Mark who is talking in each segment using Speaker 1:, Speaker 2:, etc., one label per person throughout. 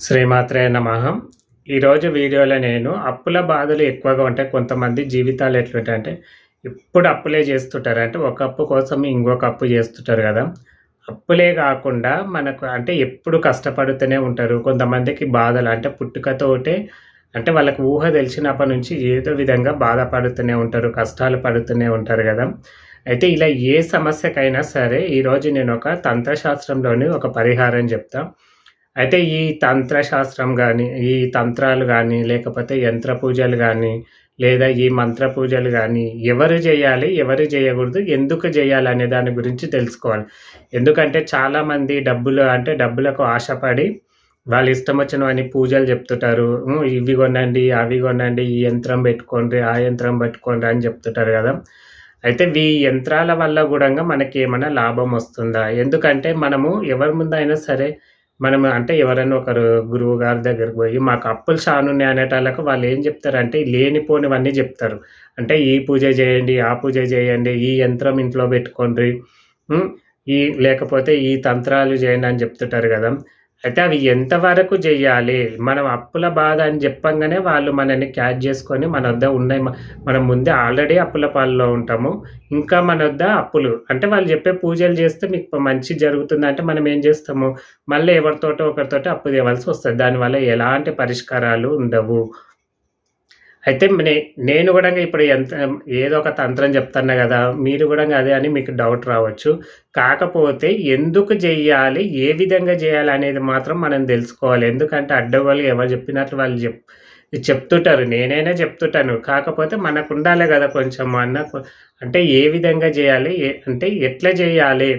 Speaker 1: శ్రీమాత్రే నమ. ఈరోజు వీడియోలో నేను అప్పుల బాధలు ఎక్కువగా ఉంటాయి కొంతమంది జీవితాలు ఎట్లుంటాయంటే ఇప్పుడు అప్పులే చేస్తుంటారు. అంటే ఒక అప్పు కోసం ఇంకొక అప్పు చేస్తుంటారు కదా. అప్పులే కాకుండా మనకు అంటే ఎప్పుడు కష్టపడుతూనే ఉంటారు. కొంతమందికి బాధలు అంటే పుట్టుకతోటే అంటే వాళ్ళకి ఊహ తెలిసినప్పటి నుంచి ఏదో విధంగా బాధపడుతూనే ఉంటారు కష్టాలు పడుతూనే ఉంటారు కదా. అయితే ఇలా ఏ సమస్యకైనా సరే ఈరోజు నేను ఒక తంత్రశాస్త్రంలోని ఒక పరిహారం చెప్తాను అయితే ఈ తంత్రశాస్త్రం కానీ ఈ తంత్రాలు కానీ లేకపోతే యంత్ర పూజలు కానీ లేదా ఈ మంత్ర పూజలు కానీ ఎవరు చేయాలి ఎవరు చేయకూడదు ఎందుకు చేయాలి అనే దాని గురించి తెలుసుకోవాలి. ఎందుకంటే చాలామంది డబ్బులు అంటే డబ్బులకు ఆశపడి వాళ్ళు ఇష్టం వచ్చినవన్నీ పూజలు చెప్తుంటారు. ఇవి కొనండి అవి కొనండి ఈ యంత్రం పెట్టుకోండి ఆ యంత్రం పెట్టుకోండి అని చెప్తుంటారు కదా. అయితే ఈ యంత్రాల వల్ల కూడా మనకి ఏమైనా లాభం వస్తుందా? ఎందుకంటే మనము ఎవరి ముందైనా సరే మనం అంటే ఎవరైనా ఒకరు గురువు గారి దగ్గరికి పోయి మాకు అప్పులు చానున్నాయి అనేటాళ్ళకు వాళ్ళు ఏం చెప్తారంటే లేనిపోనివన్నీ చెప్తారు. అంటే ఈ పూజ చేయండి ఆ పూజ చేయండి ఈ యంత్రం ఇంట్లో పెట్టుకోండి ఈ లేకపోతే ఈ తంత్రాలు చేయండి అని చెప్తుంటారు కదా. అయితే అవి ఎంతవరకు చేయాలి? మనం అప్పుల బాధ అని చెప్పంగానే వాళ్ళు మనల్ని క్యాచ్ చేసుకొని మన వద్ద ఉన్నాయి. మనం ముందే ఆల్రెడీ అప్పుల పాలలో ఉంటాము. ఇంకా మన వద్ద అప్పులు. అంటే వాళ్ళు చెప్పే పూజలు చేస్తే మీకు మంచి జరుగుతుంది అంటే మనం ఏం చేస్తాము? మళ్ళీ ఎవరితోటో ఒకరితోటో అప్పు తేవాల్సి వస్తుంది. దానివల్ల ఎలాంటి పరిష్కారాలు ఉండవు. అయితే నేను కూడా ఇప్పుడు ఎంత ఏదో ఒక తంత్రం చెప్తున్నా కదా మీరు కూడా అదే అని మీకు డౌట్ రావచ్చు. కాకపోతే ఎందుకు చేయాలి ఏ విధంగా చేయాలి అనేది మాత్రం మనం తెలుసుకోవాలి. ఎందుకంటే అడ్డవాళ్ళు ఎవరు చెప్పినట్లు వాళ్ళు చెప్ చెప్తుంటారు. నేనైనా చెప్తుంటాను. కాకపోతే మనకు ఉండాలి కదా కొంచెం అన్న అంటే ఏ విధంగా చేయాలి ఏ- అంటే ఎట్లా చేయాలి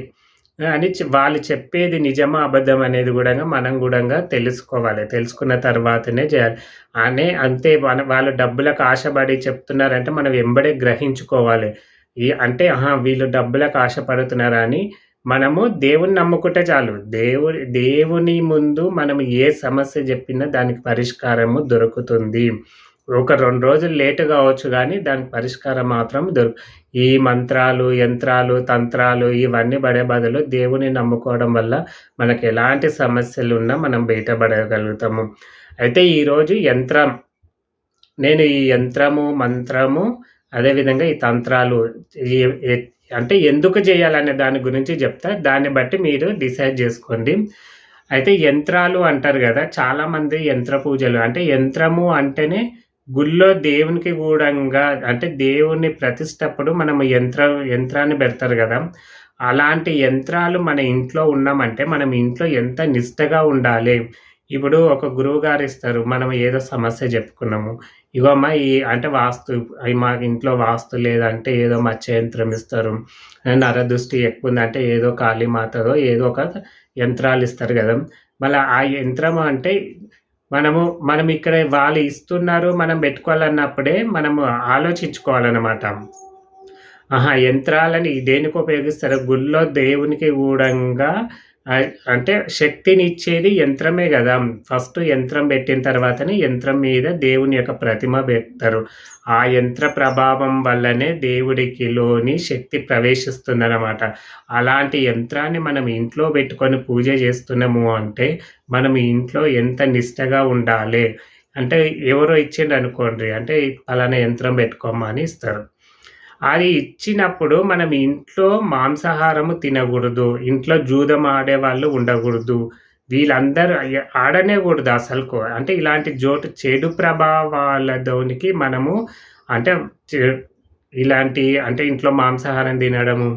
Speaker 1: అని వాళ్ళు చెప్పేది నిజమా అబద్ధం అనేది కూడా మనం కూడా తెలుసుకోవాలి. తెలుసుకున్న తర్వాతనే చేయాలి. అనే అంతే మన వాళ్ళు డబ్బులకు ఆశపడి చెప్తున్నారంటే మనం వెంబడే గ్రహించుకోవాలి. ఈ అంటే ఆహా వీళ్ళు డబ్బులకు ఆశపడుతున్నారా అని మనము దేవుని నమ్ముకుంటే చాలు. దేవుని దేవుని ముందు మనం ఏ సమస్య చెప్పినా దానికి పరిష్కారము దొరుకుతుంది. ఒక రెండు రోజులు లేటు కావచ్చు కానీ దానికి పరిష్కారం మాత్రం దొరుకు ఈ మంత్రాలు యంత్రాలు తంత్రాలు ఇవన్నీ పడే బదులు దేవుని నమ్ముకోవడం వల్ల మనకి ఎలాంటి సమస్యలు ఉన్నా మనం బయటపడగలుగుతాము. అయితే ఈరోజు యంత్రం నేను ఈ యంత్రము మంత్రము అదేవిధంగా ఈ తంత్రాలు అంటే ఎందుకు చేయాలనే దాని గురించి చెప్తా. దాన్ని బట్టి మీరు డిసైడ్ చేసుకోండి. అయితే యంత్రాలు అంటారు కదా చాలామంది యంత్ర పూజలు అంటే యంత్రము అంటేనే గుళ్ళో దేవునికి గూడంగా అంటే దేవుని ప్రతిష్టప్పుడు మనం యంత్ర యంత్రాన్ని పెడతారు కదా. అలాంటి యంత్రాలు మన ఇంట్లో ఉన్నామంటే మనం ఇంట్లో ఎంత నిష్టగా ఉండాలి? ఇప్పుడు ఒక గురువు గారు ఇస్తారు మనం ఏదో సమస్య చెప్పుకున్నాము. ఇగో అమ్మా ఈ అంటే వాస్తు మా ఇంట్లో వాస్తు లేదంటే ఏదో మచ్చ యంత్రం ఇస్తారు. నరదృష్టి ఎక్కువ ఉందంటే ఏదో కాళీమాతదో ఏదో ఒక యంత్రాలు ఇస్తారు కదా. మళ్ళీ ఆ యంత్రం అంటే మనము మనం ఇక్కడ వాళ్ళు ఇస్తున్నారు మనం పెట్టుకోవాలన్నప్పుడే మనము ఆలోచించుకోవాలన్నమాట. ఆహా యంత్రాలని దేనికి ఉపయోగిస్తారు? గుళ్ళో దేవునికి కూడంగా అంటే శక్తిని ఇచ్చేది యంత్రమే కదా. ఫస్ట్ యంత్రం పెట్టిన తర్వాతనే యంత్రం మీద దేవుని యొక్క ప్రతిమ పెడతారు. ఆ యంత్ర ప్రభావం వల్లనే దేవుడికి లోని శక్తి ప్రవేశిస్తుందన్నమాట. అలాంటి యంత్రాన్ని మనం ఇంట్లో పెట్టుకొని పూజ చేస్తున్నాము అంటే మనం ఇంట్లో ఎంత నిష్టగా ఉండాలి? అంటే ఎవరో ఇచ్చిండ్రు అనుకోండి. అంటే పలానా యంత్రం పెట్టుకోమని అని ఇస్తారు. అది ఇచ్చినప్పుడు మనం ఇంట్లో మాంసాహారము తినకూడదు ఇంట్లో జూదం ఆడే వాళ్ళు ఉండకూడదు వీళ్ళందరూ ఆడనే కూడదు అసలుకు అంటే ఇలాంటి జోటు చెడు ప్రభావాలతోనికి మనము అంటే చె- ఇలాంటి అంటే ఇంట్లో మాంసాహారం తినడము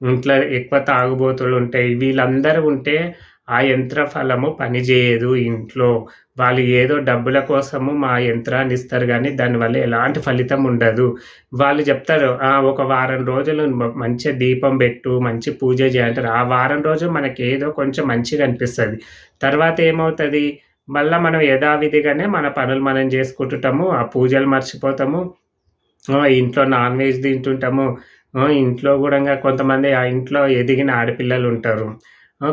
Speaker 1: ఇంట్లో ఎక్కువ తాగుబోతులు ఉంటాయి వీళ్ళందరూ ఉంటే ఆ యంత్ర ఫలము పనిచేయదు ఇంట్లో. వాళ్ళు ఏదో డబ్బుల కోసము మా యంత్రాన్ని ఇస్తారు కానీ దానివల్ల ఎలాంటి ఫలితం ఉండదు. వాళ్ళు చెప్తారు "ఆ, ఒక వారం రోజులు మంచి మంచిగా దీపం పెట్టు మంచి పూజ చేయంటారు ఆ వారం రోజు మనకి ఏదో కొంచెం మంచిగా అనిపిస్తుంది. తర్వాత ఏమవుతుంది? మళ్ళీ మనం యథావిధిగానే మన పనులు మనం చేసుకుంటుంటాము ఆ పూజలు మర్చిపోతాము ఆ, ఇంట్లో నాన్ వెజ్ తింటుంటాము ఇంట్లో కూడా కొంతమంది ఆ ఇంట్లో ఎదిగిన ఆడపిల్లలు ఉంటారు.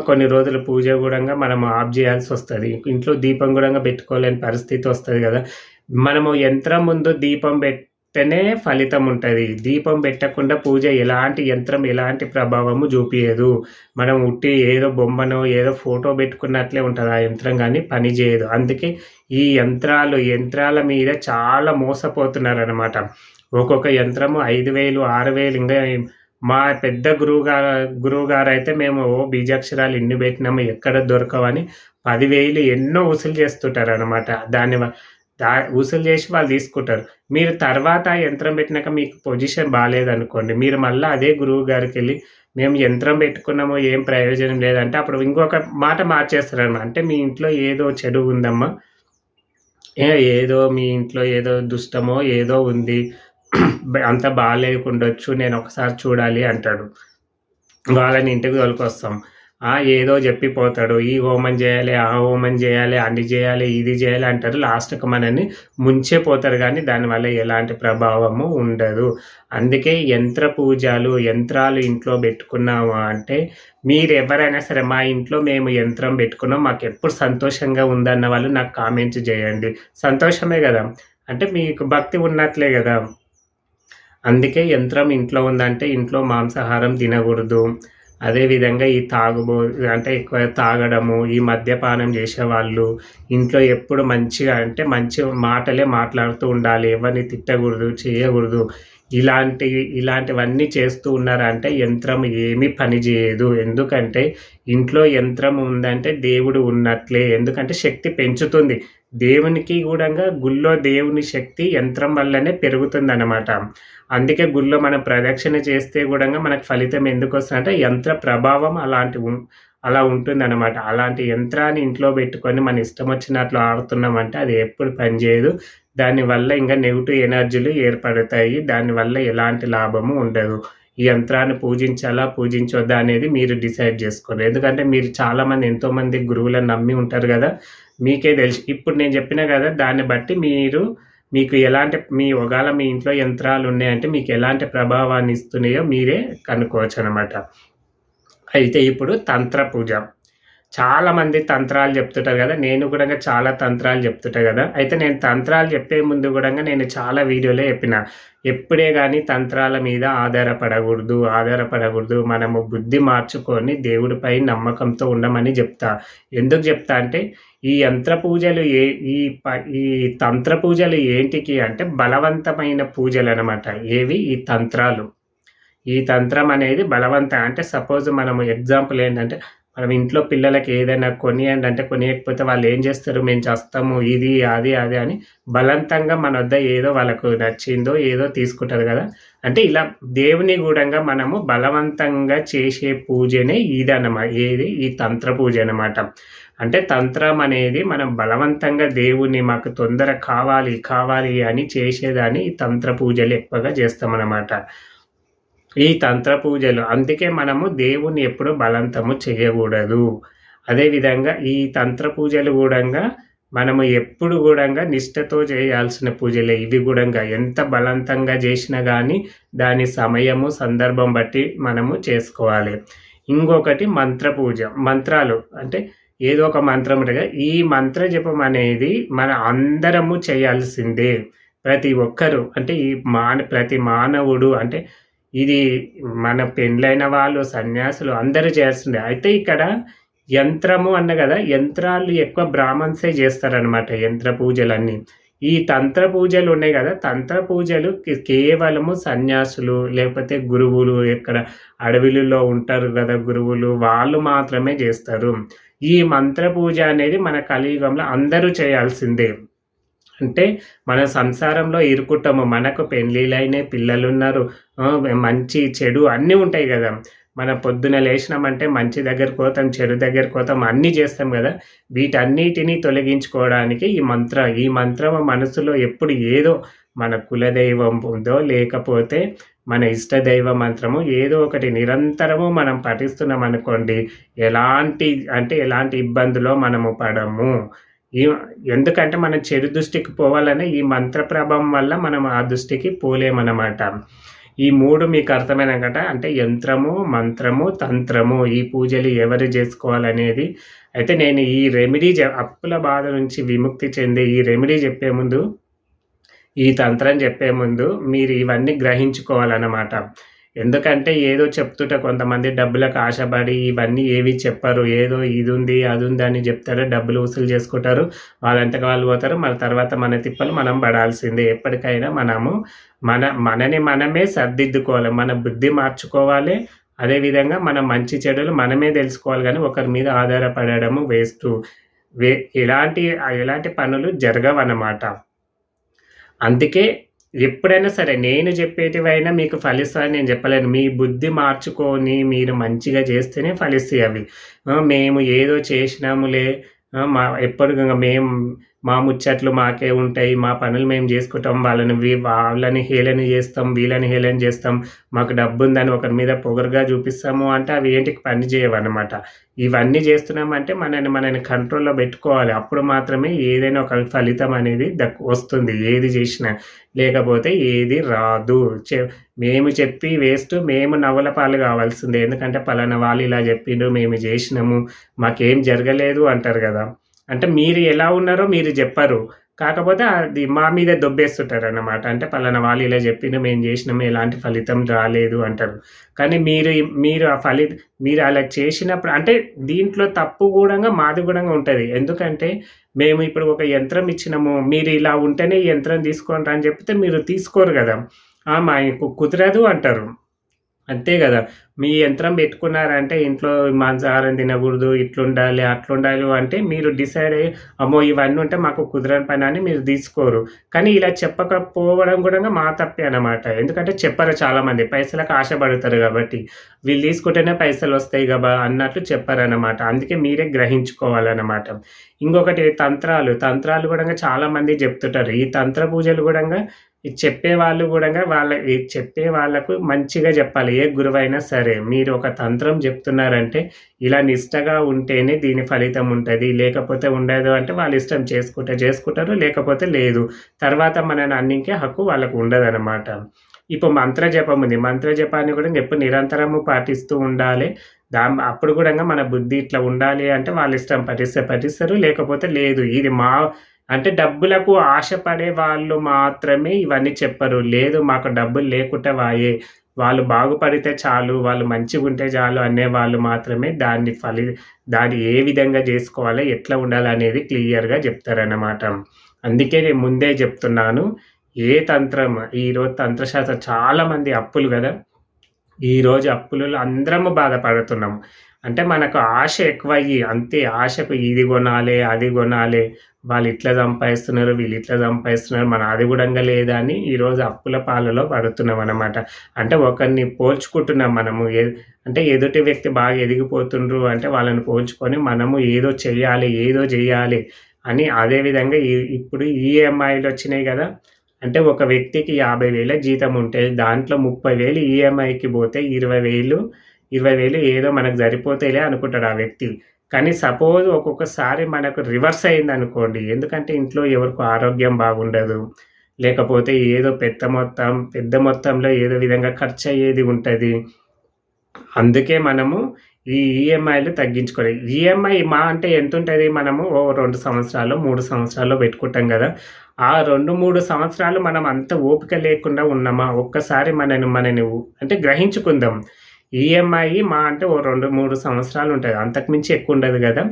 Speaker 1: కొన్ని రోజులు పూజ కూడా మనం ఆఫ్ చేయాల్సి వస్తుంది. ఇంట్లో దీపం కూడా పెట్టుకోలేని పరిస్థితి వస్తుంది కదా. మనము యంత్రం ముందు దీపం పెట్టనే ఫలితం ఉంటుంది. దీపం పెట్టకుండా పూజ ఎలాంటి యంత్రం ఎలాంటి ప్రభావము చూపించదు మనం ఉట్టి ఏదో బొమ్మనో ఏదో ఫోటో పెట్టుకున్నట్లే ఉంటుంది ఆ యంత్రం కానీ పని చేయదు. అందుకే ఈ యంత్రాలు యంత్రాల మీద చాలా మోసపోతున్నారు అనమాట ఒక్కొక్క యంత్రము ఐదు వేలు ఆరు వేలు ఇంకా మా పెద్ద గురువుగారు గారు గురువు గారు అయితే మేము ఓ బీజాక్షరాలు ఇన్ని పెట్టినాము ఎక్కడ దొరకవని పదివేలు ఎన్నో వసూలు చేస్తుంటారు అనమాట దాన్ని దా వసూలు చేసి వాళ్ళు తీసుకుంటారు. మీరు తర్వాత యంత్రం పెట్టినాక మీకు పొజిషన్ బాగాలేదనుకోండి మీరు మళ్ళీ అదే గురువు గారికి వెళ్ళి మేము యంత్రం పెట్టుకున్నామో ఏం ప్రయోజనం లేదంటే అప్పుడు ఇంకొక మాట మార్చేస్తారనమాట అంటే మీ ఇంట్లో ఏదో చెడు ఉందమ్మా. ఏదో మీ ఇంట్లో ఏదో దుష్టమో ఏదో ఉంది. అంత బాగాలేకుండొచ్చు నేను ఒకసారి చూడాలి అంటాడు. వాళ్ళని ఇంటికి తోలుకొస్తాం. ఏదో చెప్పిపోతాడు. ఈ హోమం చేయాలి ఆ హోమం చేయాలి అన్ని చేయాలి ఇది చేయాలి అంటారు. లాస్ట్కి మనని ముంచే పోతారు కానీ దానివల్ల ఎలాంటి ప్రభావము ఉండదు. అందుకే యంత్ర పూజలు యంత్రాలు ఇంట్లో పెట్టుకున్నాము అంటే మీరు ఎవరైనా సరే మా ఇంట్లో మేము యంత్రం పెట్టుకున్నాం మాకు ఎప్పుడు సంతోషంగా ఉందన్న వాళ్ళు నాకు కామెంట్స్ చేయండి. సంతోషమే కదా. అంటే మీకు భక్తి ఉన్నట్లే కదా. అందుకే యంత్రం ఇంట్లో ఉందంటే ఇంట్లో మాంసాహారం తినకూడదు. అదేవిధంగా ఈ తాగుబో అంటే ఎక్కువ తాగడము ఈ మద్యపానం చేసేవాళ్ళు ఇంట్లో ఎప్పుడు మంచిగా అంటే మంచి మాటలే మాట్లాడుతూ ఉండాలి. ఎవరిని తిట్టకూడదు చేయకూడదు. ఇలాంటి ఇలాంటివన్నీ చేస్తూ ఉన్నారంటే యంత్రం ఏమీ పని చేయదు. ఎందుకంటే ఇంట్లో యంత్రం ఉందంటే దేవుడు ఉన్నట్లే. ఎందుకంటే శక్తి పెంచుతుంది. దేవునికి కూడా గుళ్ళో దేవుని శక్తి యంత్రం వల్లనే పెరుగుతుంది అందుకే గుళ్ళో మనం ప్రదక్షిణ చేస్తే కూడా మనకు ఫలితం ఎందుకు వస్తుందంటే యంత్ర ప్రభావం అలాంటి అలా ఉంటుంది అనమాట అలాంటి యంత్రాన్ని ఇంట్లో పెట్టుకొని మన ఇష్టం వచ్చినట్లు ఆడుతున్నామంటే అది ఎప్పుడు పనిచేయదు దానివల్ల ఇంకా నెగిటివ్ ఎనర్జీలు ఏర్పడతాయి. దానివల్ల ఎలాంటి లాభము ఉండదు. ఈ యంత్రాన్ని పూజించాలా పూజించొద్దా అనేది మీరు డిసైడ్ చేసుకోరు ఎందుకంటే మీరు చాలామంది ఎంతోమంది గురువులను నమ్మి ఉంటారు కదా. మీకే తెలుసు. ఇప్పుడు నేను చెప్పిన కదా దాన్ని బట్టి మీరు మీకు ఎలాంటి మీ ఒకవేళ మీ ఇంట్లో యంత్రాలు ఉన్నాయంటే మీకు ఎలాంటి ప్రభావాన్ని ఇస్తున్నాయో మీరే కనుక్కోవచ్చు అనమాట అయితే ఇప్పుడు తంత్ర పూజ. చాలామంది తంత్రాలు చెప్తుంటారు కదా నేను కూడా చాలా తంత్రాలు చెప్తుంటా కదా. అయితే నేను తంత్రాలు చెప్పే ముందు కూడా నేను చాలా వీడియోలో చెప్పిన. ఎప్పుడే కానీ తంత్రాల మీద ఆధారపడకూడదు ఆధారపడకూడదు. మనము బుద్ధి మార్చుకొని దేవుడిపై నమ్మకంతో ఉండమని చెప్తా. ఎందుకు చెప్తా అంటే ఈ యంత్ర పూజలు ఏ ఈ ఈ తంత్ర పూజలు ఏంటికి అంటే బలవంతమైన పూజలు అనమాట ఏవి? ఈ తంత్రాలు. ఈ తంత్రం అనేది బలవంత. అంటే సపోజ్ మనము ఎగ్జాంపుల్ ఏంటంటే మనం ఇంట్లో పిల్లలకి ఏదైనా కొనియండి అంటే కొనియకపోతే వాళ్ళు ఏం చేస్తారు? మేము చేస్తాము ఇది అది అది అని బలవంతంగా మన వద్ద ఏదో వాళ్ళకు నచ్చిందో ఏదో తీసుకుంటారు కదా. అంటే ఇలా దేవుని గూడంగా మనము బలవంతంగా చేసే పూజనే ఇదన్నమాట ఏది? ఈ తంత్ర పూజ అనమాట అంటే తంత్రం అనేది మనం బలవంతంగా దేవుణ్ణి మాకు తొందర కావాలి కావాలి అని చేసేదాన్ని ఈ తంత్ర పూజలు ఎక్కువగా చేస్తామన్నమాట. ఈ తంత్ర పూజలు. అందుకే మనము దేవుని ఎప్పుడు బలంతము చేయకూడదు. అదేవిధంగా ఈ తంత్ర పూజలు కూడా మనము ఎప్పుడు కూడా నిష్టతో చేయాల్సిన పూజలే. ఇవి కూడా ఎంత బలవంతంగా చేసినా కానీ దాని సమయము సందర్భం బట్టి మనము చేసుకోవాలి. ఇంకొకటి మంత్ర పూజ. మంత్రాలు. అంటే ఏదో ఒక మంత్రం ఉంటుంది. ఈ మంత్ర జపం అనేది మన అందరము చేయాల్సిందే. ప్రతి ఒక్కరు. అంటే ఈ మాన ప్రతి మానవుడు అంటే ఇది మన పెండ్లైన వాళ్ళు సన్యాసులు అందరూ చేస్తుండే. అయితే ఇక్కడ యంత్రము అన్న కదా యంత్రాలు ఎక్కువ బ్రాహ్మణ్సే చేస్తారనమాట యంత్ర పూజలన్నీ. ఈ తంత్ర పూజలు ఉన్నాయి కదా తంత్ర పూజలు కేవలము సన్యాసులు లేకపోతే గురువులు ఎక్కడ అడవిలలో ఉంటారు కదా గురువులు వాళ్ళు మాత్రమే చేస్తారు. ఈ మంత్ర పూజ అనేది మన కలియుగంలో అందరూ చేయాల్సిందే. అంటే మన సంసారంలో ఇరుకుట్టము మనకు పెళ్ళిళ్ళైన పిల్లలు ఉన్నారు మంచి చెడు అన్నీ ఉంటాయి కదా. మన పొద్దున లేచినామంటే మంచి దగ్గరకు పోతాం చెడు దగ్గరకు పోతాం అన్నీ చేస్తాం కదా. వీటన్నిటినీ తొలగించుకోవడానికి ఈ మంత్రం ఈ మంత్రం మనసులో ఎప్పుడు ఏదో మన కులదైవం ఉందో లేకపోతే మన ఇష్టదైవ మంత్రము ఏదో ఒకటి నిరంతరము మనం పఠిస్తున్నాం అనుకోండి ఎలాంటి అంటే ఎలాంటి ఇబ్బందులో మనము పడము. ఈ ఎందుకంటే మనం చెడు దృష్టికి పోవాలనే ఈ మంత్ర ప్రభావం వల్ల మనం ఆ దృష్టికి పోలేమన్నమాట. ఈ మూడు మీకు అర్థమైన కట అంటే యంత్రము మంత్రము తంత్రము ఈ పూజలు ఎవరు చేసుకోవాలనేది. అయితే నేను ఈ రెమెడీ అప్పుల బాధ నుంచి విముక్తి చెందే ఈ రెమెడీ చెప్పే ముందు ఈ తంత్రం చెప్పే ముందు మీరు ఇవన్నీ గ్రహించుకోవాలన్నమాట. ఎందుకంటే ఏదో చెప్తుంటే కొంతమంది డబ్బులకు ఆశపడి ఇవన్నీ ఏవి చెప్పరు. ఏదో ఇది ఉంది అది ఉంది అని చెప్తారు. డబ్బులు వసూలు చేసుకుంటారు. వాళ్ళంతకు వాళ్ళు పోతారు. మన తర్వాత మన తిప్పలు మనం పడాల్సిందే. ఎప్పటికైనా మనము మన మనని మనమే సర్దిద్దుకోవాలి. మన బుద్ధి మార్చుకోవాలి. అదేవిధంగా మన మంచి చెడులు మనమే తెలుసుకోవాలి. కానీ ఒకరి మీద ఆధారపడము వేస్ట్. వే ఎలాంటి ఎలాంటి పనులు జరగవన్నమాట. అందుకే ఎప్పుడైనా సరే నేను చెప్పేటివైనా మీకు ఫలిస్తాయని నేను చెప్పలేను. మీ బుద్ధి మార్చుకొని మీరు మంచిగా చేస్తేనే ఫలిస్తాయి అవి. మేము ఏదో చేసినాములే. మా ఎప్పుడు మేము మా ముచ్చట్లు మాకే ఉంటాయి మా పనులు మేము చేసుకుంటాం వాళ్ళని వాళ్ళని హేళన చేస్తాం వీళ్ళని హేళన చేస్తాం మాకు డబ్బు ఉందని ఒకరి మీద పొగరుగా చూపిస్తాము అంటే అవి ఏంటికి పని చేయవన్నమాట. ఇవన్నీ చేస్తున్నామంటే మనని మనని కంట్రోల్లో పెట్టుకోవాలి. అప్పుడు మాత్రమే ఏదైనా ఒక ఫలితం అనేది దక్కు వస్తుంది ఏది చేసినా. లేకపోతే ఏది రాదు. చె మేము చెప్పి వేస్ట్ మేము నవ్వుల పాలు కావాల్సిందే. ఎందుకంటే పలానా వాళ్ళు ఇలా చెప్పిండ్రు మేము చేసినాము మాకేం జరగలేదు అంటారు కదా. అంటే మీరు ఎలా ఉన్నారో మీరు చెప్పరు. కాకపోతే అది మా మీద దొబ్బేస్తుంటారు అన్నమాట అంటే పలానా వాళ్ళు ఇలా చెప్పిన మేము చేసినాము ఎలాంటి ఫలితం రాలేదు అంటారు. కానీ మీరు మీరు ఆ ఫలి మీరు అలా చేసినప్పుడు అంటే దీంట్లో తప్పు కూడా మాది కూడా ఉంటుంది. ఎందుకంటే మేము ఇప్పుడు ఒక యంత్రం ఇచ్చినాము. మీరు ఇలా ఉంటేనే ఈ యంత్రం తీసుకోండి అని చెప్తే మీరు తీసుకోరు కదా. మా మాకు కుదరదు అంటారు. అంతే కదా. మీ యంత్రం పెట్టుకున్నారంటే ఇంట్లో మాంసాహారం తినకూడదు ఇట్లుండాలి అట్లుండాలి అంటే మీరు డిసైడ్ అయ్యి అమ్మో ఇవన్నీ ఉంటే మాకు కుదరని పని అని మీరు తీసుకోరు. కానీ ఇలా చెప్పకపోవడం కూడా మా తప్పే అన్నమాట. ఎందుకంటే చెప్పరు చాలామంది. పైసలకు ఆశపడతారు కాబట్టి. వీళ్ళు తీసుకుంటేనే పైసలు వస్తాయి కదా అన్నట్లు చెప్పారన్నమాట అందుకే మీరే గ్రహించుకోవాలన్నమాట. ఇంకొకటి తంత్రాలు. తంత్రాలు కూడా చాలామంది చెప్తుంటారు. ఈ తంత్ర పూజలు కూడా ఈ చెప్పే వాళ్ళు కూడా వాళ్ళ చెప్పే వాళ్ళకు మంచిగా చెప్పాలి. ఏ గురువైనా సరే మీరు ఒక తంత్రం చెప్తున్నారంటే ఇలా నిష్టగా ఉంటేనే దీని ఫలితం ఉంటుంది. లేకపోతే ఉండదు అంటే వాళ్ళు ఇష్టం చేసుకుంటే చేసుకుంటారు లేకపోతే లేదు. తర్వాత మనని అన్నింకే హక్కు వాళ్ళకు ఉండదన్నమాట. ఇప్పుడు మంత్ర జపం ఉంది. మంత్ర జపాన్ని కూడా ఎప్పుడు నిరంతరము పాటిస్తూ ఉండాలి. దా అప్పుడు కూడా మన బుద్ధి ఇట్లా ఉండాలి అంటే వాళ్ళ ఇష్టం పఠిస్తే పఠిస్తారు లేకపోతే లేదు. ఇది మా అంటే డబ్బులకు ఆశపడే వాళ్ళు మాత్రమే ఇవన్నీ చెప్పరు. లేదు మాకు డబ్బులు లేకుంటే వాయే. వాళ్ళు బాగుపడితే చాలు వాళ్ళు మంచిగా ఉంటే చాలు అనే వాళ్ళు మాత్రమే దాన్ని ఫలి దాన్ని ఏ విధంగా చేసుకోవాలి ఎట్లా ఉండాలి అనేది క్లియర్గా చెప్తారన్నమాట. అందుకే నేను ముందే చెప్తున్నాను ఏ తంత్రం ఈరోజు తంత్రశాస్త్రం చాలామంది అప్పులు కదా. ఈరోజు అప్పులలో అందరము బాధపడుతున్నాం అంటే మనకు ఆశ ఎక్కువయ్యి అంతే ఆశకు ఇది కొనాలి అది కొనాలి వాళ్ళు ఇట్లా సంపాదిస్తున్నారు వీళ్ళు ఇట్లా సంపాదిస్తున్నారు మన అది కూడా లేదా అని ఈరోజు అప్పుల పాలలో పడుతున్నాం అనమాట అంటే ఒకరిని పోల్చుకుంటున్నాం మనము. అంటే ఎదుటి వ్యక్తి బాగా ఎదిగిపోతుండ్రు అంటే వాళ్ళని పోల్చుకొని మనము ఏదో చేయాలి ఏదో చేయాలి అని అదే విధంగా ఇప్పుడు ఈఎంఐలు వచ్చినాయి కదా. అంటే ఒక వ్యక్తికి యాభై వేల జీతం ఉంటే దాంట్లో ముప్పై వేలు ఈఎంఐకి పోతే ఇరవై వేలు ఇరవై వేలు ఏదో మనకు సరిపోతాయిలే అనుకుంటాడు ఆ వ్యక్తి. కానీ సపోజ్ ఒక్కొక్కసారి మనకు రివర్స్ అయింది అనుకోండి ఎందుకంటే ఇంట్లో ఎవరికి ఆరోగ్యం బాగుండదు. లేకపోతే ఏదో పెద్ద మొత్తం పెద్ద మొత్తంలో ఏదో విధంగా ఖర్చు అయ్యేది ఉంటుంది. అందుకే మనము ఈ ఈఎంఐలు తగ్గించుకోవాలి. ఈఎంఐ మా అంటే ఎంత ఉంటుంది మనము? ఓ రెండు సంవత్సరాలు మూడు సంవత్సరాలు పెట్టుకుంటాం కదా. ఆ రెండు మూడు సంవత్సరాలు మనం అంత ఓపిక లేకుండా ఉన్నామా? ఒక్కసారి మనని మనని అంటే గ్రహించుకుందాం. ఈఎంఐ మా అంటే ఓ రెండు మూడు సంవత్సరాలు ఉంటుంది. అంతకుమించి ఎక్కువ ఉండదు కదా.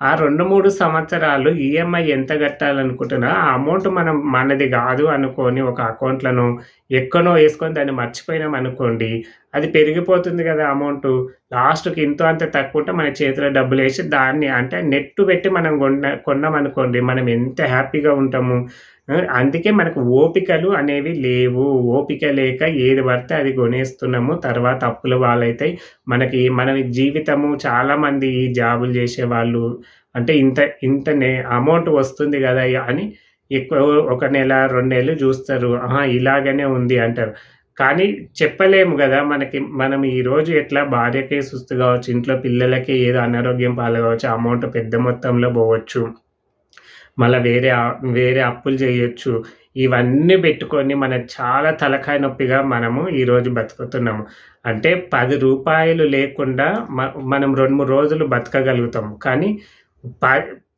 Speaker 1: ఆ రెండు మూడు సంవత్సరాలు ఈఎంఐ ఎంత కట్టాలనుకుంటున్నా ఆ అమౌంట్ మనం మనది కాదు అనుకొని ఒక అకౌంట్లను ఎక్కడో వేసుకొని దాన్ని మర్చిపోయినాం అనుకోండి అది పెరిగిపోతుంది కదా అమౌంట్. లాస్ట్కి ఇంతో అంత తక్కువ ఉంటే మన చేతిలో డబ్బులు వేసి దాన్ని అంటే నెట్ పెట్టి మనం కొన్న కొన్నాం అనుకోండి మనం ఎంత హ్యాపీగా ఉంటాము. అందుకే మనకు ఓపికలు అనేవి లేవు. ఓపిక లేక ఏది పడితే అది కొనేస్తున్నాము. తర్వాత అప్పుల వాళ్ళైతే మనకి మన జీవితము చాలామంది ఈ జాబులు చేసే వాళ్ళు అంటే ఇంత ఇంత అమౌంట్ వస్తుంది కదా అని ఎక్కువ ఒక నెల రెండు నెలలు చూస్తారు. ఆహా ఇలాగనే ఉంది అంటారు. కానీ చెప్పలేము కదా మనకి మనం ఈరోజు ఎట్లా భార్యకే సుస్తు కావచ్చు ఇంట్లో పిల్లలకే ఏదో అనారోగ్యం పాల్గొవచ్చు అమౌంట్ పెద్ద మొత్తంలో పోవచ్చు. మళ్ళీ వేరే వేరే అప్పులు చేయొచ్చు. ఇవన్నీ పెట్టుకొని మన చాలా తలకాయ నొప్పిగా మనము ఈరోజు బతుకుతున్నాము. అంటే పది రూపాయలు లేకుండా మనం రెండు మూడు రోజులు బతకగలుగుతాం. కానీ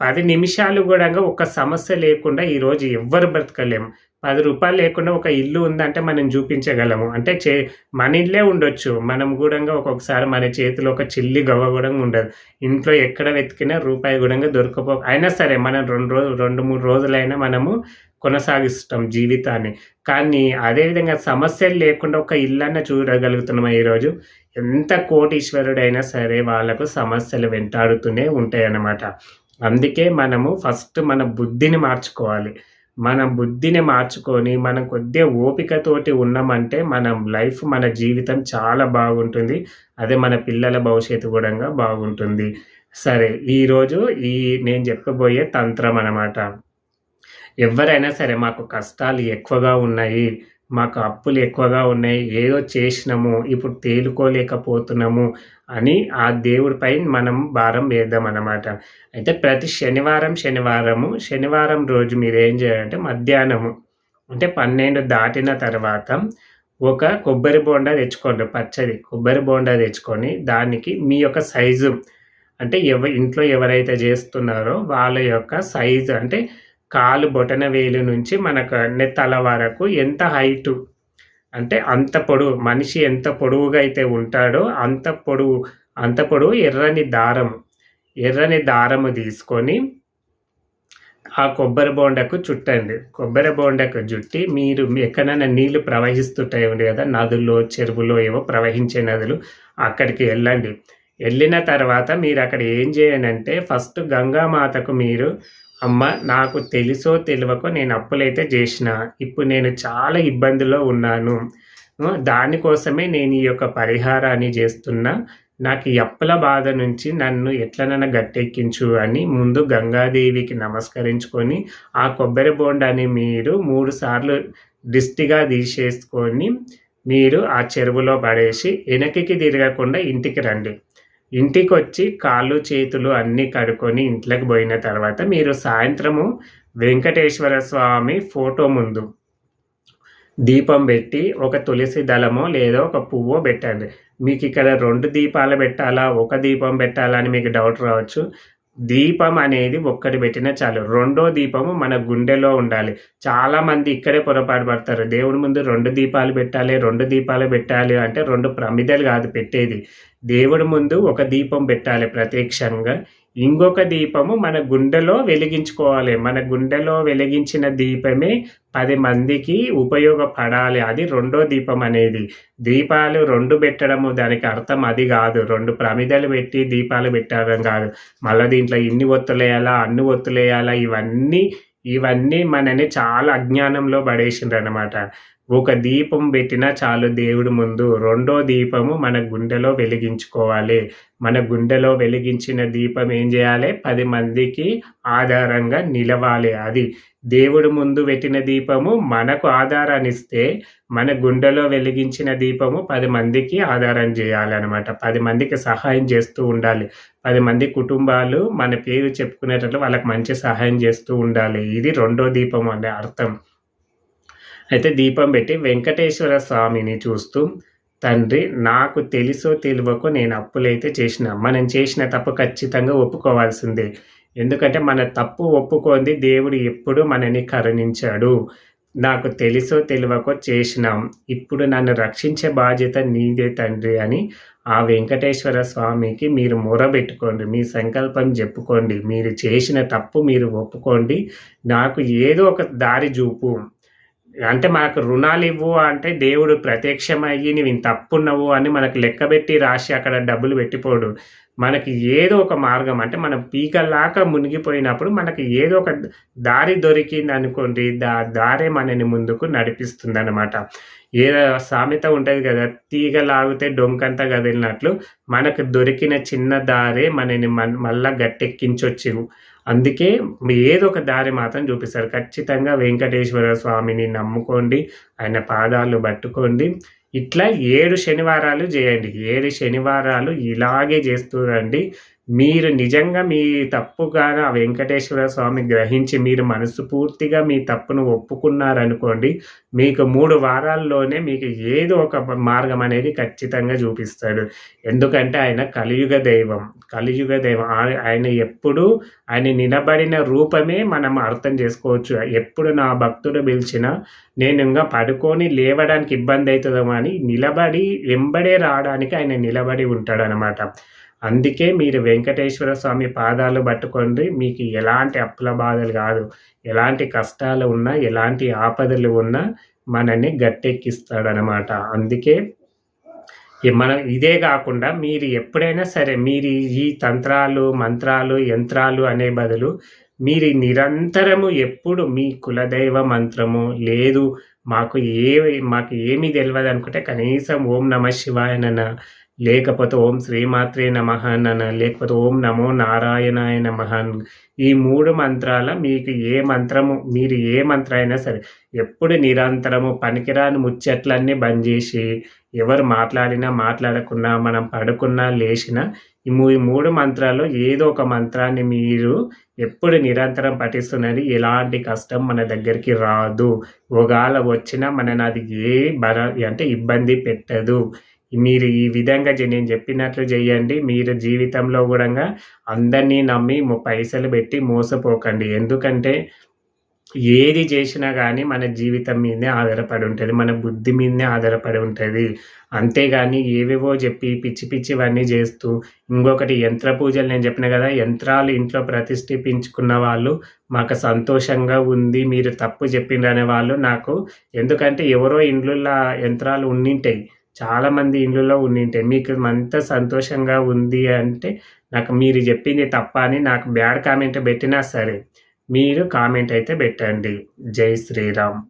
Speaker 1: పది నిమిషాలు కూడా ఒక సమస్య లేకుండా ఈరోజు ఎవ్వరు బ్రతకలేము పది రూపాయలు లేకుండా ఒక ఇల్లు ఉందంటే మనం చూపించగలము. అంటే చే మన ఇల్లే ఉండొచ్చు. మనం కూడా ఒక్కొక్కసారి మన చేతిలో ఒక చిల్లి గవ్వ కూడా ఉండదు. ఇంట్లో ఎక్కడ వెతికినా రూపాయి కూడా దొరకపో అయినా సరే మనం రెండు రోజు రెండు మూడు రోజులైనా మనము కొనసాగిస్తాం జీవితాన్ని. కానీ అదేవిధంగా సమస్యలు లేకుండా ఒక ఇల్లన్న చూడగలుగుతున్నాం ఈరోజు? ఎంత కోటీశ్వరుడైనా సరే వాళ్ళకు సమస్యలు వెంటాడుతూనే ఉంటాయి అన్నమాట అందుకే మనము ఫస్ట్ మన బుద్ధిని మార్చుకోవాలి. మన బుద్ధిని మార్చుకొని మనం కొద్దిగా ఓపికతోటి ఉన్నామంటే మనం లైఫ్ మన జీవితం చాలా బాగుంటుంది. అదే మన పిల్లల భవిష్యత్తు కూడా బాగుంటుంది. సరే ఈరోజు ఈ నేను చెప్పబోయే తంత్రం అన్నమాట. ఎవరైనా సరే మాకు కష్టాలు ఎక్కువగా ఉన్నాయి. మాకు అప్పులు ఎక్కువగా ఉన్నాయి ఏదో చేసినాము ఇప్పుడు తేలుకోలేకపోతున్నాము అని ఆ దేవుడిపై మనం భారం వేద్దాం అన్నమాట. అయితే ప్రతి శనివారం శనివారము శనివారం రోజు మీరు ఏం చేయాలంటే మధ్యాహ్నము అంటే పన్నెండు దాటిన తర్వాత ఒక కొబ్బరి బోండా తెచ్చుకోండి పచ్చది కొబ్బరి బోండా తెచ్చుకొని దానికి మీ యొక్క సైజు అంటే ఎవ ఇంట్లో ఎవరైతే చేస్తున్నారో వాళ్ళ యొక్క సైజు అంటే కాలు బొటన వేలు నుంచి మనకు తల వరకు ఎంత హైటు అంటే అంత పొడవు మనిషి ఎంత పొడవుగా అయితే ఉంటాడో అంత పొడవు అంత పొడవు ఎర్రని దారం ఎర్రని దారము తీసుకొని ఆ కొబ్బరి బోండకు చుట్టండి. కొబ్బరి బోండకు చుట్టి మీరు ఎక్కడైనా నీళ్ళు ప్రవహిస్తుంటాయి కదా నదుల్లో చెరువులో ఏవో ప్రవహించే నదులు అక్కడికి వెళ్ళండి. వెళ్ళిన తర్వాత మీరు అక్కడ ఏం చేయనంటే ఫస్ట్ గంగామాతకు మీరు అమ్మ నాకు తెలుసో తెలియకో నేను అప్పులైతే చేసిన. ఇప్పుడు నేను చాలా ఇబ్బందిలో ఉన్నాను. దానికోసమే నేను ఈ యొక్క పరిహారాన్ని చేస్తున్నా. నాకు ఈ అప్పుల బాధ నుంచి నన్ను ఎట్లనైనా గట్టెక్కించు అని ముందు గంగాదేవికి నమస్కరించుకొని ఆ కొబ్బరి బోండాన్ని మీరు మూడు సార్లు దిష్టిగా తీసేసుకొని మీరు ఆ చెరువులో పడేసి వెనక్కి తిరగకుండా ఇంటికి రండి. ఇంటికొచ్చి కాళ్ళు చేతులు అన్నీ కడుక్కొని ఇంట్లోకి పోయిన తర్వాత మీరు సాయంత్రము వెంకటేశ్వర స్వామి ఫోటో ముందు దీపం పెట్టి ఒక తులసి దళమో లేదా ఒక పువ్వో పెట్టండి. మీకు ఇక్కడ రెండు దీపాలు పెట్టాలా? ఒక దీపం పెట్టాలా అని మీకు డౌట్ రావచ్చు. దీపం అనేది ఒక్కటి పెట్టినా చాలు. రెండో దీపము మన గుండెలో ఉండాలి. చాలామంది ఇక్కడే పొరపాటు పడతారు. దేవుడి ముందు రెండు దీపాలు పెట్టాలి రెండు దీపాలు పెట్టాలి అంటే రెండు ప్రమిదలు కాదు పెట్టేది. దేవుడి ముందు ఒక దీపం పెట్టాలి ప్రత్యక్షంగా. ఇంకొక దీపము మన గుండెలో వెలిగించుకోవాలి. మన గుండెలో వెలిగించిన దీపమే పది మందికి ఉపయోగపడాలి. అది రెండో దీపం అనేది. దీపాలు రెండు పెట్టడము దానికి అర్థం అది కాదు. రెండు ప్రమిదలు పెట్టి దీపాలు పెట్టడం కాదు. మళ్ళీ దీంట్లో ఇన్ని ఒత్తులేయాలా అన్ని ఒత్తులేయాలా ఇవన్నీ ఇవన్నీ మనని చాలా అజ్ఞానంలో పడేసిండ్రు అనమాట ఒక దీపం పెట్టినా చాలు దేవుడి ముందు. రెండో దీపము మన గుండెలో వెలిగించుకోవాలి. మన గుండెలో వెలిగించిన దీపం ఏం చేయాలి? పది మందికి ఆధారంగా నిలవాలి అది. దేవుడి ముందు పెట్టిన దీపము మనకు ఆధారాన్ని ఇస్తే మన గుండెలో వెలిగించిన దీపము పది మందికి ఆధారం చేయాలి అనమాట పది మందికి సహాయం చేస్తూ ఉండాలి. పది మంది కుటుంబాలు మన పేరు చెప్పుకునేటట్లు వాళ్ళకి మంచి సహాయం చేస్తూ ఉండాలి. ఇది రెండో దీపం అనే అర్థం. అయితే దీపం పెట్టి వెంకటేశ్వర స్వామిని చూస్తూ తండ్రి నాకు తెలుసో తెలియకో నేను అప్పులైతే చేసిన మనం చేసిన తప్పు ఖచ్చితంగా ఒప్పుకోవాల్సిందే. ఎందుకంటే మన తప్పు ఒప్పుకోంది దేవుడు ఎప్పుడు మనని కరుణించాడు. నాకు తెలుసో తెలియకో చేసినాం. ఇప్పుడు నన్ను రక్షించే బాధ్యత నీదే తండ్రి అని ఆ వెంకటేశ్వర స్వామికి మీరు మొరబెట్టుకోండి మీ సంకల్పం చెప్పుకోండి మీరు చేసిన తప్పు మీరు ఒప్పుకోండి. నాకు ఏదో ఒక దారి చూపు. అంటే మనకు రుణాలు ఇవ్వు అంటే దేవుడు ప్రత్యక్షమయ్యి నువ్వు ఇంత తప్పున్నావు అని మనకు లెక్కబెట్టి రాసి అక్కడ డబ్బులు పెట్టిపోడు. మనకి ఏదో ఒక మార్గం. అంటే మనం పీకల్లాక మునిగిపోయినప్పుడు మనకి ఏదో ఒక దారి దొరికింది అనుకోండి దా దారే మనని ముందుకు నడిపిస్తుంది అనమాట ఏదో సామెత ఉంటుంది కదా తీగ లాగితే డొంకంతా కదిలినట్లు మనకు దొరికిన చిన్న దారే మనని మళ్ళా గట్టెక్కించొచ్చు అందుకే ఏదో ఒక దారి మాత్రం చూపిస్తారు. ఖచ్చితంగా వెంకటేశ్వర స్వామిని నమ్ముకోండి ఆయన పాదాలు పట్టుకోండి. ఇట్లా ఏడు శనివారాలు చేయండి. ఏడు శనివారాలు ఇలాగే చేస్తూ రండి. మీరు నిజంగా మీ తప్పుగాను వెంకటేశ్వర స్వామి గ్రహించి మీరు మనస్ఫూర్తిగా మీ తప్పును ఒప్పుకున్నారనుకోండి మీకు మూడు వారాల్లోనే మీకు ఏదో ఒక మార్గం అనేది ఖచ్చితంగా చూపిస్తాడు. ఎందుకంటే ఆయన కలియుగ దైవం. కలియుగ దైవం. ఆయన ఎప్పుడు ఆయన నిలబడిన రూపమే మనం అర్థం చేసుకోవచ్చు. ఎప్పుడు నా భక్తుడు పిలిచినా నేను ఇంకా పడుకొని లేవడానికి ఇబ్బంది అవుతుందో అని నిలబడి వెంబడే రావడానికి ఆయన నిలబడి ఉంటాడనమాట. అందుకే మీరు వెంకటేశ్వర స్వామి పాదాలు పట్టుకోండి. మీకు ఎలాంటి అప్పుల బాధలు కాదు. ఎలాంటి కష్టాలు ఉన్నా ఎలాంటి ఆపదలు ఉన్నా మనల్ని గట్టెక్కిస్తాడనమాట. అందుకే మనం ఇదే కాకుండా మీరు ఎప్పుడైనా సరే మీరు ఈ తంత్రాలు మంత్రాలు యంత్రాలు అనే బదులు మీరు నిరంతరము ఎప్పుడు మీ కులదైవ మంత్రము లేదు. మాకు ఏ మాకు ఏమీ తెలియదు అనుకుంటే కనీసం ఓం నమ శివాయనన లేకపోతే ఓం శ్రీమాత్రే నమ అన్న లేకపోతే ఓం నమో నారాయణాయ నమ ఈ మూడు మంత్రాల మీకు ఏ మంత్రము మీరు ఏ మంత్రం అయినా సరే ఎప్పుడు నిరంతరము పనికిరాని ముచ్చట్లన్నీ బంద్ చేసి ఎవరు మాట్లాడినా మాట్లాడకున్నా మనం పడుకున్నా లేచినా ఈ మూడు మంత్రాలు ఏదో ఒక మంత్రాన్ని మీరు ఎప్పుడు నిరంతరం పఠిస్తున్నది ఎలాంటి కష్టం మన దగ్గరికి రాదు. ఒకవేళ వచ్చినా మనని అది ఏ బర అంటే ఇబ్బంది పెట్టదు. మీరు ఈ విధంగా నేను చెప్పినట్లు చేయండి మీరు జీవితంలో కూడా అందరినీ నమ్మి పైసలు పెట్టి మోసపోకండి. ఎందుకంటే ఏది చేసినా కానీ మన జీవితం మీదే ఆధారపడి ఉంటుంది. మన బుద్ధి మీదనే ఆధారపడి ఉంటుంది. అంతేగాని ఏవేవో చెప్పి పిచ్చి పిచ్చివన్నీ చేస్తూ ఇంకొకటి యంత్ర పూజలు నేను చెప్పిన కదా యంత్రాలు ఇంట్లో ప్రతిష్ఠించుకున్న వాళ్ళు మాకు సంతోషంగా ఉంది మీరు తప్పు చెప్పిండ్రనే వాళ్ళు నాకు ఎందుకంటే ఎవరో ఇండ్ల యంత్రాలు ఉండింటాయి చాలామంది ఇండ్లలో ఉండింటాయి మీకు అంత సంతోషంగా ఉంది అంటే నాకు మీరు చెప్పింది తప్ప అని నాకు బ్యాడ్ కామెంట్ పెట్టినా సరే మీరు కామెంట్ అయితే పెట్టండి. జై శ్రీరామ్.